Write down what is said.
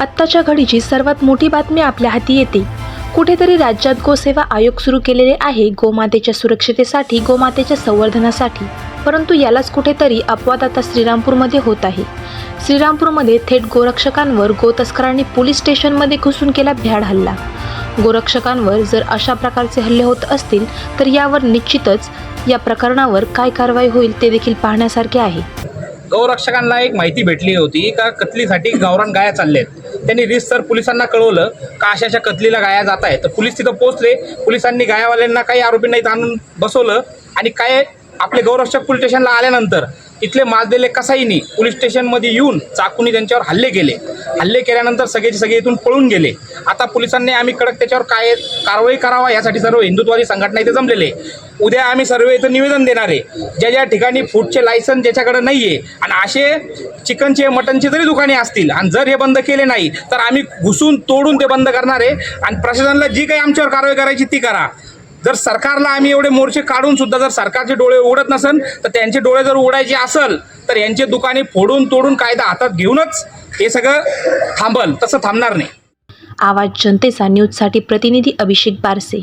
आत्ताच्या घडीची सर्वात मोठी बातमी आपल्या हाती येते. कुठेतरी राज्यात गोसेवा आयोग सुरू केलेले आहे गोमातेच्या सुरक्षतेसाठी गोमातेच्या संवर्धनासाठी. परंतु यालाच कुठेतरी अपवाद आता श्रीरामपूरमध्ये होत आहे. श्रीरामपूरमध्ये थेट गोरक्षकांवर गोतस्करांनी पोलीस स्टेशनमध्ये घुसून केला भ्याड हल्ला. गोरक्षकांवर जर अशा प्रकारचे हल्ले होत असतील तर यावर निश्चितच या प्रकरणावर काय कारवाई होईल ते देखील पाहण्यासारखे आहे. गौरक्षकांना एक माहिती भेटली होती का कतलीसाठी गावरान गाया चाललेत त्यांनी रिसर पोलिसांना कळवलं का अशा अशा कतलीला गाया जात आहेत तर पोलीस तिथं पोहोचले. पोलिसांनी गायावाल्यांना काही आरोपींना इथं आणून बसवलं. आणि काय आपले गौरक्षक पोलीस स्टेशनला आल्यानंतर इथले माजलेले कसाईनी पोलीस स्टेशनमध्ये येऊन चाकूनी त्यांच्यावर हल्ले केले. हल्ले केल्यानंतर सगळेचे सगळे इथून पळून गेले. आता पोलिसांनी आम्ही कडक त्याच्यावर काय कारवाई करावा यासाठी सर्व हिंदुत्वादी संघटना इथे जमलेले उद्या आम्ही सर्व इथं निवेदन देणार आहे. ज्या ज्या ठिकाणी फूडचे लायसन ज्याच्याकडे नाही आहे आणि असे चिकनचे मटनचे जरी दुकाने असतील आणि जर हे बंद केले नाही तर आम्ही घुसून तोडून ते बंद करणार आहे. आणि प्रशासनाला जी काही आमच्यावर कारवाई करायची ती करा. जर सरकारला आम्ही एवढे मोर्चे काढून सुद्धा जर सरकारचे डोळे उघडत नसेल तर त्यांचे डोळे जर उघडायचे असेल तर यांचे दुकाने फोडून तोडून कायदा हातात घेऊनच हे सगळं थांबल. तसं थांबणार नाही. आवाज जनतेचा न्यूजसाठी प्रतिनिधी अभिषेक बारसे.